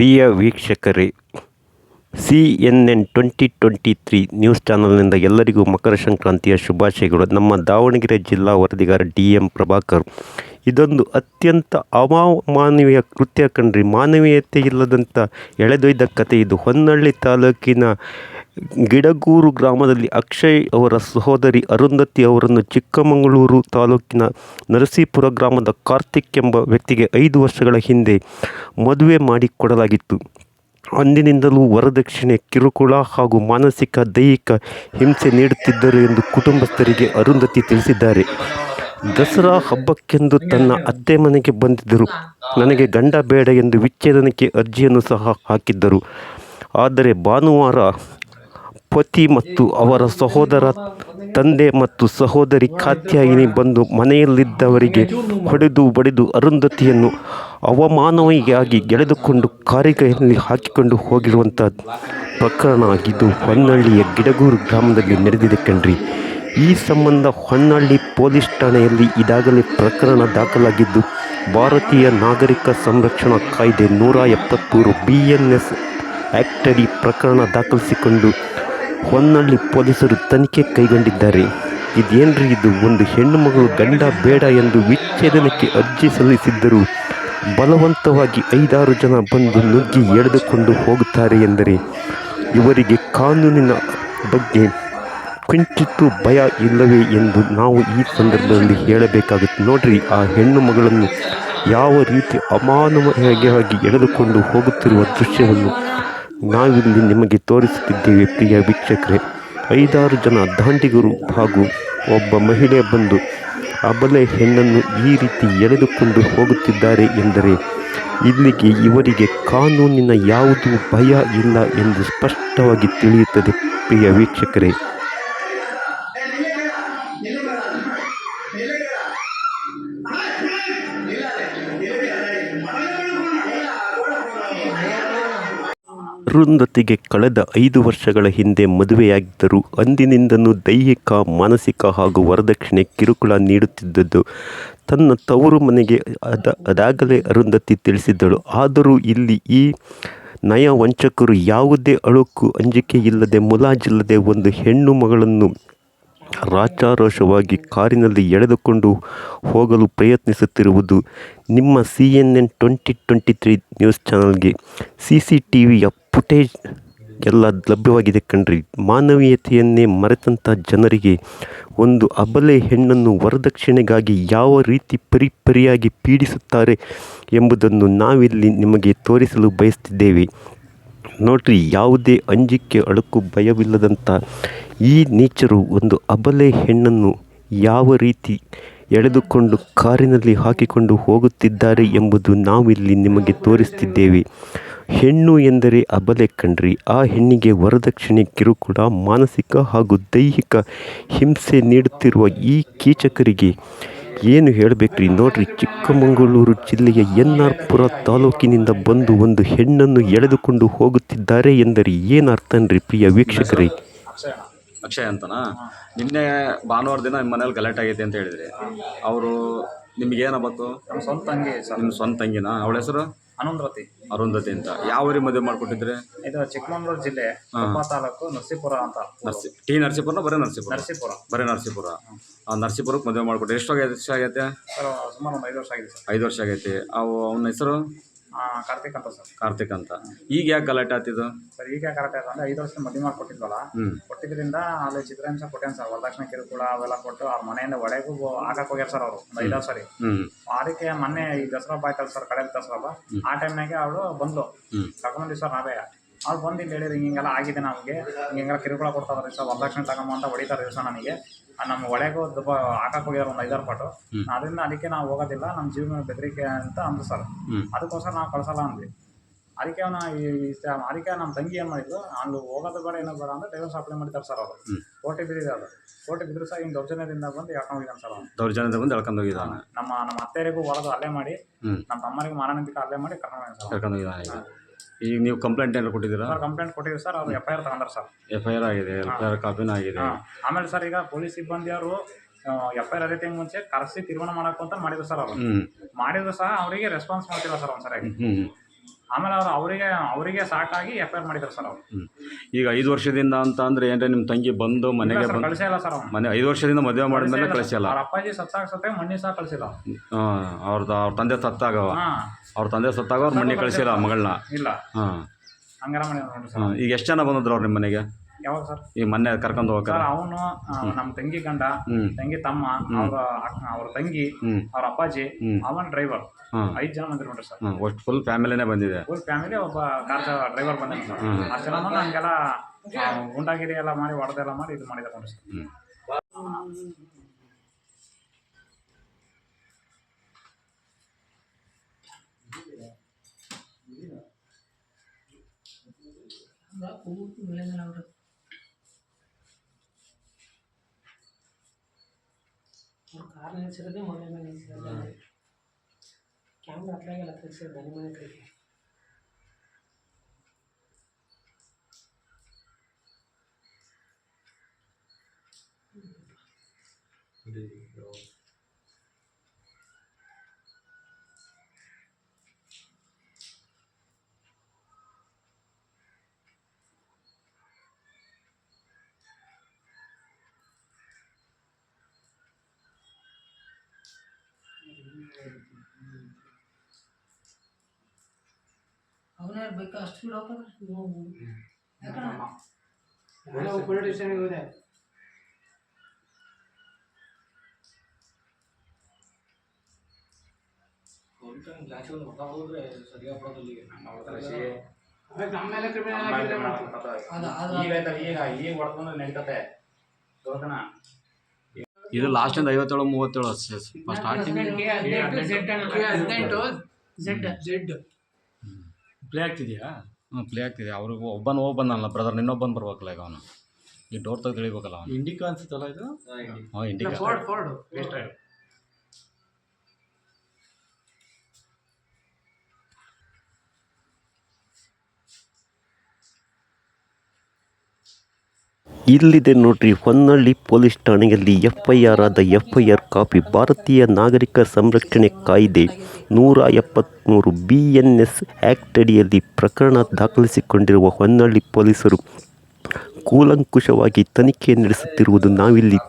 ಪ್ರಿಯ ವೀಕ್ಷಕರೇ C N N twenty twenty three news ಚಾನಲ್ನಿಂದ ಎಲ್ಲರಿಗೂ ಮಕರ ಸಂಕ್ರಾಂತಿಯ ಶುಭಾಶಯಗಳು. ನಮ್ಮ ದಾವಣಗೆರೆ ಜಿಲ್ಲಾ ವರದಿಗಾರ ಡಿ ಎಂ ಪ್ರಭಾಕರ್. ಇದೊಂದು ಅತ್ಯಂತ ಅಮಾನವೀಯ ಕೃತ್ಯ ಕಣ್ರಿ. ಮಾನವೀಯತೆ ಇಲ್ಲದಂಥ ಎಳೆದೊಯ್ದ ಕತೆ ಇದು. ಹೊನ್ನಳ್ಳಿ ತಾಲೂಕಿನ ಗಿಡಗೂರು ಗ್ರಾಮದಲ್ಲಿ ಅಕ್ಷಯ್ ಅವರ ಸಹೋದರಿ ಅರುಂಧತಿ ಅವರನ್ನು ಚಿಕ್ಕಮಗಳೂರು ತಾಲೂಕಿನ ನರಸೀಪುರ ಗ್ರಾಮದ ಕಾರ್ತಿಕ್ ಎಂಬ ವ್ಯಕ್ತಿಗೆ ಐದು ವರ್ಷಗಳ ಹಿಂದೆ ಮದುವೆ ಮಾಡಿಕೊಡಲಾಗಿತ್ತು. ಅಂದಿನಿಂದಲೂ ವರದಕ್ಷಿಣೆ, ಕಿರುಕುಳ ಹಾಗೂ ಮಾನಸಿಕ, ದೈಹಿಕ ಹಿಂಸೆ ನೀಡುತ್ತಿದ್ದರು ಎಂದು ಕುಟುಂಬಸ್ಥರಿಗೆ ಅರುಂಧತಿ ತಿಳಿಸಿದ್ದಾರೆ. ದಸರಾ ಹಬ್ಬಕ್ಕೆಂದು ತನ್ನ ಅತ್ತೆ ಮನೆಗೆ ಬಂದಿದ್ದರು. ನನಗೆ ಗಂಡ ಬೇಡ ಎಂದು ವಿಚ್ಛೇದನಕ್ಕೆ ಅರ್ಜಿಯನ್ನು ಸಹ ಹಾಕಿದ್ದರು. ಆದರೆ ಭಾನುವಾರ ಪತಿ ಮತ್ತು ಅವರ ಸಹೋದರ ತಂದೆ ಮತ್ತು ಸಹೋದರಿ ಕಾತ್ಯಾಯಿನಿ ಬಂದು ಮನೆಯಲ್ಲಿದ್ದವರಿಗೆ ಹೊಡೆದು ಬಡಿದು ಅರುಂಧತಿಯನ್ನು ಅವಮಾನವಾಗಿ ಗೆಳೆದುಕೊಂಡು ಕಾರಿಗೆಯಲ್ಲಿ ಹಾಕಿಕೊಂಡು ಹೋಗಿರುವಂಥ ಪ್ರಕರಣ ಇದು ಹೊನ್ನಳ್ಳಿಯ ಗಿಡಗೂರು ಗ್ರಾಮದಲ್ಲಿ ನಡೆದಿದೆ ಕಣ್ರಿ. ಈ ಸಂಬಂಧ ಹೊನ್ನಳ್ಳಿ ಪೊಲೀಸ್ ಠಾಣೆಯಲ್ಲಿ ಇದಾಗಲೇ ಪ್ರಕರಣ ದಾಖಲಾಗಿದ್ದು, ಭಾರತೀಯ ನಾಗರಿಕ ಸಂರಕ್ಷಣಾ ಕಾಯ್ದೆ ನೂರ ಎಪ್ಪತ್ತ್ಮೂರು ಬಿ ಎನ್ ಎಸ್ ಆ್ಯಕ್ಟಡಿ ಪ್ರಕರಣ ದಾಖಲಿಸಿಕೊಂಡು ಹೊನ್ನಳ್ಳಿ ಪೊಲೀಸರು ತನಿಖೆ ಕೈಗೊಂಡಿದ್ದಾರೆ. ಇದೇನ್ರಿ ಇದು? ಒಂದು ಹೆಣ್ಣು ಮಗಳು ಗಂಡ ಬೇಡ ಎಂದು ವಿಚ್ಛೇದನಕ್ಕೆ ಅರ್ಜಿ ಸಲ್ಲಿಸಿದ್ದರು ಬಲವಂತವಾಗಿ ಐದಾರು ಜನ ಬಂದು ನುಗ್ಗಿ ಎಳೆದುಕೊಂಡು ಹೋಗುತ್ತಾರೆ ಎಂದರೆ ಇವರಿಗೆ ಕಾನೂನಿನ ಬಗ್ಗೆ ಕಿಂಚಿತ್ತು ಭಯ ಇಲ್ಲವೇ ಎಂದು ನಾವು ಈ ಸಂದರ್ಭದಲ್ಲಿ ಹೇಳಬೇಕಾಗುತ್ತೆ. ನೋಡ್ರಿ, ಆ ಹೆಣ್ಣು ಮಗಳನ್ನು ಯಾವ ರೀತಿ ಅಮಾನವೀಯವಾಗಿ ಎಳೆದುಕೊಂಡು ಹೋಗುತ್ತಿರುವ ದೃಶ್ಯವನ್ನು ನಾವಿಲ್ಲಿ ನಿಮಗೆ ತೋರಿಸುತ್ತಿದ್ದೇವೆ, ಪ್ರಿಯ ವೀಕ್ಷಕರೇ. ಐದಾರು ಜನ ದಾಂಡಿಗರು ಹಾಗೂ ಒಬ್ಬ ಮಹಿಳೆ ಬಂದು ಅಬಲೆ ಹೆಣ್ಣನ್ನು ಈ ರೀತಿ ಎಳೆದುಕೊಂಡು ಹೋಗುತ್ತಿದ್ದಾರೆ ಎಂದರೆ, ಇಲ್ಲಿಗೆ ಇವರಿಗೆ ಕಾನೂನಿನ ಯಾವುದೂ ಭಯ ಇಲ್ಲ ಎಂದು ಸ್ಪಷ್ಟವಾಗಿ ತಿಳಿಯುತ್ತದೆ, ಪ್ರಿಯ ವೀಕ್ಷಕರೇ. ಅರುಂಧತಿಗೆ ಕಳೆದ ಐದು ವರ್ಷಗಳ ಹಿಂದೆ ಮದುವೆಯಾಗಿದ್ದರು. ಅಂದಿನಿಂದನೂ ದೈಹಿಕ, ಮಾನಸಿಕ ಹಾಗೂ ವರದಕ್ಷಿಣೆ ಕಿರುಕುಳ ನೀಡುತ್ತಿದ್ದದ್ದು. ತನ್ನ ತವರು ಮನೆಗೆ ಅದ, ಅದಾಗಲೇ ಅರುಂಧತಿ ತಿಳಿಸಿದ್ದಳು. ಆದರೂ ಇಲ್ಲಿ ಈ ನಯ ವಂಚಕರು ಯಾವುದೇ ಅಳುಕು ಅಂಜಿಕೆ ಇಲ್ಲದೆ ಮುಲಾಜಿಲ್ಲದೆ ಒಂದು ಹೆಣ್ಣು ಮಗಳನ್ನು ರಾಚಾರೋಷವಾಗಿ ಕಾರಿನಲ್ಲಿ ಎಳೆದುಕೊಂಡು ಹೋಗಲು ಪ್ರಯತ್ನಿಸುತ್ತಿರುವುದು ನಿಮ್ಮ C N N twenty twenty three news ಚಾನಲ್ಗೆ. ಸಿ ಸಿ ಟಿ ವಿಯ ಫುಟೇಜ್ ಎಲ್ಲ ಲಭ್ಯವಾಗಿದೆ ಕಣ್ರಿ. ಮಾನವೀಯತೆಯನ್ನೇ ಮರೆತಂಥ ಜನರಿಗೆ ಒಂದು ಅಬಲೆ ಹೆಣ್ಣನ್ನು ವರದಕ್ಷಿಣೆಗಾಗಿ ಯಾವ ರೀತಿ ಪರಿಪರಿಯಾಗಿ ಪೀಡಿಸುತ್ತಾರೆ ಎಂಬುದನ್ನು ನಾವಿಲ್ಲಿ ನಿಮಗೆ ತೋರಿಸಲು ಬಯಸ್ತಿದ್ದೇವೆ. ನೋಡ್ರಿ, ಯಾವುದೇ ಅಂಜಿಕೆ ಅಳುಕು ಭಯವಿಲ್ಲದಂಥ ಈ ನೀಚರು ಒಂದು ಅಬಲೆ ಹೆಣ್ಣನ್ನು ಯಾವ ರೀತಿ ಎಳೆದುಕೊಂಡು ಕಾರಿನಲ್ಲಿ ಹಾಕಿಕೊಂಡು ಹೋಗುತ್ತಿದ್ದಾರೆ ಎಂಬುದು ನಾವಿಲ್ಲಿ ನಿಮಗೆ ತೋರಿಸ್ತಿದ್ದೇವೆ. ಹೆಣ್ಣು ಎಂದರೆ ಅಬಲೆ ಕಣ್ರಿ. ಆ ಹೆಣ್ಣಿಗೆ ವರದಕ್ಷಿಣೆ, ಕಿರುಕುಳ, ಮಾನಸಿಕ ಹಾಗೂ ದೈಹಿಕ ಹಿಂಸೆ ನೀಡುತ್ತಿರುವ ಈ ಕೀಚಕರಿಗೆ ಏನು ಹೇಳಬೇಕ್ರಿ? ನೋಡ್ರಿ, ಚಿಕ್ಕಮಗಳೂರು ಜಿಲ್ಲೆಯ ಎನ್ ಆರ್ ಪುರ ತಾಲೂಕಿನಿಂದ ಬಂದು ಒಂದು ಹೆಣ್ಣನ್ನು ಎಳೆದುಕೊಂಡು ಹೋಗುತ್ತಿದ್ದಾರೆ ಎಂದರೆ ಏನು ಅರ್ಥನ್ರಿ ಪ್ರಿಯ ವೀಕ್ಷಕರೇ? ಅಕ್ಷಯ ಅಂತನಾ? ನಿನ್ನೆ ಭಾನುವಾರ ದಿನ ನಿಮ್ಮ ಮನೇಲಿ ಗಲಾಟೆ ಆಗೈತೆ ಅಂತ ಹೇಳಿದ್ರಿ. ಅವರು ನಿಮ್ಗೆ ಏನಬೇಕು ನಮ್ಮ ಸ್ವಂತ ತಂಗಿ ಸರ್. ನಿಮ್ಮ ಸ್ವಂತ ತಂಗಿನ? ಅವಳ ಹೆಸರು? ಹನುಮಂದ್ರತಿ ಅರುಂಧತಿ ಅಂತ. ಯಾವ ಊರಿಗೆ ಮದುವೆ ಮಾಡ್ಕೊಟ್ಟಿದ್ರಿ? ಇದು ಚಿಕ್ಕಮಗಳೂರು ಜಿಲ್ಲೆ ಕೊಪ್ಪ ತಾಲೂಕು ನರಸೀಪುರ ಅಂತ. ನರ್ಸಿ ಟಿ ನರಸೀಪುರನ ಬರೀ ನರಸೀಪುರ? ನರಸೀಪುರ. ಬರೀ ನರಸೀಪುರ. ಆ ನರಸೀಪುರಕ್ಕೆ ಮದುವೆ ಮಾಡ್ಕೊಟ್ರಿ ಎಷ್ಟು ವರ್ಷ ಎಷ್ಟು ಆಗೈತೆ ಸರ್ ಸುಮಾರು ಒಂದು ಐದು ವರ್ಷ ಆಗಿದೆ ಸರ್. ಐದು ವರ್ಷ ಆಗೈತಿ. ಅವು ಅವನ ಹೆಸರು? ಕಾರ್ತಿಕ್ ಅಂತ ಸರ್. ಕಾರ್ತಿಕ್ ಅಂತ. ಈಗ ಯಾಕೆ ಗಲಾಟೆ ಆತಿದ್ದು ಸರ್ ಈಗ ಕರೆಕ್ಟ್ ಆಯ್ತು ಅಂದ್ರೆ ಐದು ವರ್ಷದ ಮದುವೆ ಮಾಡಿ ಕೊಟ್ಟಿದ್ವಲ್ಲ ಕೊಟ್ಟಿದ್ರಿಂದ ಅಲ್ಲಿ ಚಿತ್ರಾಂಶ ಕೊಟ್ಟೇನು ಸರ್ ವರದಕ್ಷಿಣೆ ಕಿರುಕುಳ ಅವೆಲ್ಲ ಕೊಟ್ಟು ಅವ್ರ ಮನೆಯಿಂದ ಒಡೆಗೂ ಹಾಕಕ್ ಹೋಗ್ಯಾರ ಸರ್ ಅವರು ಐದ ಐದಾರು ಸರಿ. ಹ್ಞೂ ಅದಕ್ಕೆ ಮೊನ್ನೆ ಈ ದಸರಾ ಬಾಯ್ತಲ್ಲ ಸರ್ ಕಡೆ ದಸರಾ ಹಬ್ಬ ಆ ಟೈಮ್ನಾಗೆ ಅವಳು ಬಂದು ಹ್ಞೂ ಸರ್ ನಾವೇ. ಅವ್ರು ಬಂದು ಇಲ್ಲಿ ಹೇಳಿದ್ರು ಹಿಂಗೆಲ್ಲ ಆಗಿದೆ ನಮಗೆ ಹಿಂಗೆಲ್ಲ ಕಿರುಕುಳ ಕೊಡ್ತಾರೆ ಸರ್ ವರದಕ್ಷಿಣೆ ತಗೊಂಬ ಅಂತ ಹೊಡಿತಾರೆ ದಿವಸ ನನಗೆ ನಮ್ಮ ಒಳಗೂ ದುಬ್ಬ ಹಾಕಕ್ಕೆ ಹೋಗ್ಯಾರ ಒಂದು ಐದಾರು ಪಟ್ಟು ಅದರಿಂದ ಅದಕ್ಕೆ ನಾವು ಹೋಗೋದಿಲ್ಲ ನಮ್ಮ ಜೀವನ ಬೆದರಿಕೆ ಅಂತ ಅಂದ್ರು ಸರ್. ಅದಕ್ಕೋಸ್ಕರ ನಾವು ಕಳ್ಸಲ್ಲ ಅಂದ್ವಿ. ಅದಕ್ಕೆ ಅವನ ಅದಕ್ಕೆ ನಮ್ಮ ತಂಗಿ ಏನು ಮಾಡಿದ್ರು ಅಲ್ಲಿ ಹೋಗೋದು ಬೇಡ ಏನೋ ಬೇಡ ಅಂದ್ರೆ ಡೈವರ್ಸ್ ಅಪ್ಲೈ ಮಾಡಿದ್ದಾರೆ ಸರ್ ಅವರು. ಕೋಟೆ ಬಿದ್ದಿದೆ ಅದು. ಕೋಟೆ ಬಿದ್ದರೂ ಸಹ ಹಿಂಗೆ ದೌರ್ಜನ್ಯದಿಂದ ಬಂದು ಎಳ್ಕೊಂಡು ಹೋಗಿದ್ದಾನೆ ಸರ್ ಅವನು. ದೌರ್ಜನ್ಯದ ಬಂದು ಎಳ್ಕೊಂಡು ಹೋಗಿದ್ದಾನೆ. ನಮ್ಮ ನಮ್ಮ ಅತ್ತೆಯರಿಗೂ ಹೊಡೆದು ಅಲ್ಲೇ ಮಾಡಿ ನಮ್ಮ ತಮ್ಮರಿಗೂ ಮಾರಾಣಿಕ ಅಲ್ಲೇ ಮಾಡಿ ಕರ್ಕೊಂಡು ಹೋಗಿದ್ದಾನೆ ಸರ್ ಹೋಗಿದ್ದಾನೆ ಈಗ ನೀವು ಕಂಪ್ಲೇಂಟ್ ಏನಾರು ಕೊಟ್ಟಿದ್ದೀರಾ? ಸರ್ ಕಂಪ್ಲೇಂಟ್ ಕೊಟ್ಟಿದ್ದೀವಿ ಸರ್ ಅವ್ರು ಎಫ್ ಐ ಆರ್ ತಗೊಂಡ್ರೆ ಸರ್. ಎಫ್ ಐ ಆರ್ ಆಗಿದೆ ಎಫ್ ಐ ಆರ್ ಕಾಪಿನೂ ಆಗಿದೆ. ಹಾಂ. ಆಮೇಲೆ ಸರ್ ಈಗ ಪೊಲೀಸ್ ಸಿಬ್ಬಂದಿಯವರು ಎಫ್ ಐ ಆರ್ ಅದೇ ಮುಂಚೆ ಕರೆಸಿ ತೀರ್ಮಾನ ಮಾಡಕ್ಕಂತ ಅಂತ ಮಾಡಿದ್ರು ಸರ್ ಅವರು. ಮಾಡಿದ್ರು ಸಹ ಅವರಿಗೆ ರೆಸ್ಪಾನ್ಸ್ ಮಾಡ್ತಿಲ್ಲ ಸರ್ ಒಂದ್ಸರಿ. ಆಮೇಲೆ ಅವ್ರು ಅವರಿಗೆ ಅವರಿಗೆ ಸಾಕಾಗಿ ಎಫ್ ಐ ಆರ್ ಮಾಡಿದ್ರು ಸರ್ ಅವ್ರು. ಈಗ ಐದು ವರ್ಷದಿಂದ ಅಂತ ಅಂದ್ರೆ ಏನ್ರಿ ನಿಮ್ಮ ತಂಗಿ ಬಂದು ಮನೆಗೆ ಬಂದು ಕಳಿಸೇ ಇಲ್ಲ ಸರ್ ಅವ್ನು. ಮನೆ ಐದು ವರ್ಷದಿಂದ ಮದುವೆ ಮಾಡಿದ್ಮೇಲೆ ಕಳಿಸಿಲ್ಲ ಅವ್ರ ಅಪ್ಪಾಜಿ ಸತ್ತಾಗ ಸತ್ತೆ ಮಣ್ಣಿ ಸಹ ಕಳಿಸಿಲ್ಲ ಅವ್ರದ್ದು ಅವ್ರ ತಂದೆ ಸತ್ತಾಗ ಹಾಂ. ಅವ್ರ ತಂದೆ ಸತ್ತಾಗ ಅವ್ರ ಮನೆ ಕಳಿಸಿಲ್ಲ ಮಗಳನ್ನ. ಇಲ್ಲ. ಹಾಂ. ಹಂಗಾರ ಮನೆ ಸರ್. ಈಗ ಎಷ್ಟು ಜನ ಬಂದಿದ್ರು ಅವ್ರು ನಿಮ್ಮ ಮನೆಗೆ? ಯಾವಾಗ ಸರ್? ಈ ಮೊನ್ನೆ ಕರ್ಕೊಂಡು ಹೋಗ್ತಾರೆ ಸರ್ ಅವನು ನಮ್ಮ ತಂಗಿ ಗಂಡ ತಂಗಿ ತಮ್ಮ ಅವ್ರ ಅಕ್ಕ- ಅವ್ರ ತಂಗಿ ಅವ್ರ ಅಪ್ಪಾಜಿ ಅವನ್ ಡ್ರೈವರ್ ಐದ್ ಜನ ಬಂದಿರು ನೋಡ್ರಿ ಸರ್. ಅಷ್ಟು ಫುಲ್ ಫ್ಯಾಮಿಲಿನೇ ಬಂದಿದೆ. ಫುಲ್ ಫ್ಯಾಮಿಲಿ ಒಬ್ಬ ಕಾರ್ ಡ್ರೈವರ್ ಬಂದಿಲ್ಲ ಸರ್. ಹ್ಮ್. ಅಷ್ಟು ಜನ ಬಂದು ಹಂಗೆಲ್ಲ ಆ, ಗುಂಡಾಗಿರಿ ಎಲ್ಲ ಮಾಡಿ ಹೊಡೆದೆಲ್ಲ ಮಾಡಿ ಇದು ಮಾಡಿದ ನೋಡ್ರಿ ಸರ್. ಹ್ಞೂ ಕಾರ್ ನಿಲ್ಸಿರೋದೇ ಮನೆ ಮೇಲೆ ನಿಲ್ಸಿರೋದು ಕ್ಯಾಮ್ರಾ ಹತ್ಲಾಗೆಲ್ಲ ತೆಗ್ಸಿರೋದು ಮನೆ ಮನೆ ಕೈಗೆ ಅವನೇ ಬೇಕಾ? ಅಷ್ಟು ಸ್ಪೀಡ್ ಹೋಗ್ತಾರೆ ಯಾಕಣ್ಣ ಪೊಲೀಸ್ ಸ್ಟೇಷನ್ಗೆ ಹೋದೆ ಈಗ ಈಗ ಹೊಡ್ಕೊಂಡು ನಡೀತತೆ ದೊಡ್ಡನ ಲಾಸ್ಟ್ ಲಾಸ್ಟಿಂದ ಐವತ್ತೇಳು ಮೂವತ್ತೇಳು ಸ್ಟಾರ್ಟಿಂಗ್ ಹದಿನೆಂಟು ಝೆಡ್ ಝೆಡ್ ಪ್ಲೇ ಆಗ್ತಿದೆಯಾ? ಹ್ಞೂ ಪ್ಲೇ ಆಗ್ತಿದೆ. ಅವ್ರಿಗೆ ಒಬ್ಬನ ಹೋಗಿ ಬಂದಲ್ಲ ಬ್ರದರ್ ನಿನ್ನೊಬ್ಬನ ಬರ್ಬೇಕಲ್ಲ ಈಗ ಅವನು. ಈ ಡೋರ್ ತೆಗೆದು ಇಳಿಬೇಕಲ್ಲ ಅವನು. ಇಂಡಿಕಾ ಅನ್ಸುತ್ತಲ್ಲ ಇದು? ಹಾಂ ಇಂಡಿಕಾ ಫೋರ್ಡ್ ಫೋರ್ಡ್ ಇಲ್ಲಿದೆ ನೋಡ್ರಿ ಹೊನ್ನಳ್ಳಿ ಪೊಲೀಸ್ ಠಾಣೆಯಲ್ಲಿ ಎಫ್ ಐ ಆರ್ ಆದ ಎಫ್ ಐ ಆರ್ ಕಾಪಿ ಭಾರತೀಯ ನಾಗರಿಕ ಸಂರಕ್ಷಣೆ ಕಾಯ್ದೆ ನೂರ ಎಪ್ಪತ್ತ್ಮೂರು ಬಿ ಎನ್ ಎಸ್ ಆ್ಯಕ್ಟ್ ಅಡಿಯಲ್ಲಿ ಪ್ರಕರಣ ದಾಖಲಿಸಿಕೊಂಡಿರುವ ಹೊನ್ನಳ್ಳಿ ಪೊಲೀಸರು ಕೂಲಂಕುಷವಾಗಿ ತನಿಖೆ ನಡೆಸುತ್ತಿರುವುದು ನಾವಿಲ್ಲಿ